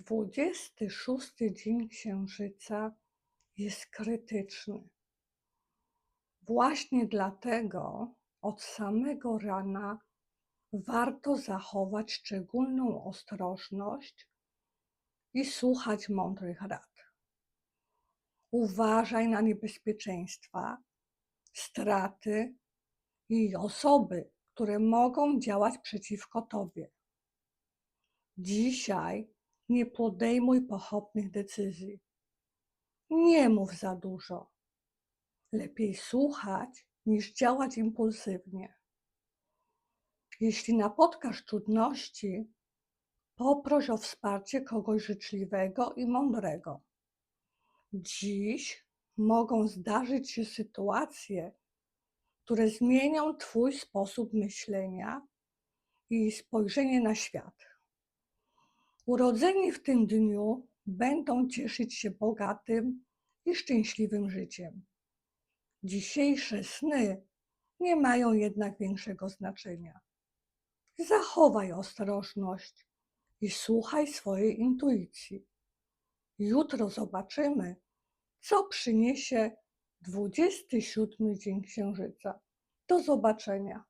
26 dzień księżyca jest krytyczny. Właśnie dlatego od samego rana warto zachować szczególną ostrożność i słuchać mądrych rad. Uważaj na niebezpieczeństwa, straty i osoby, które mogą działać przeciwko tobie. Dzisiaj nie podejmuj pochopnych decyzji. Nie mów za dużo. Lepiej słuchać niż działać impulsywnie. Jeśli napotkasz trudności, poproś o wsparcie kogoś życzliwego i mądrego. Dziś mogą zdarzyć się sytuacje, które zmienią Twój sposób myślenia i spojrzenie na świat. Urodzeni w tym dniu będą cieszyć się bogatym i szczęśliwym życiem. Dzisiejsze sny nie mają jednak większego znaczenia. Zachowaj ostrożność i słuchaj swojej intuicji. Jutro zobaczymy, co przyniesie 27 dzień księżyca. Do zobaczenia.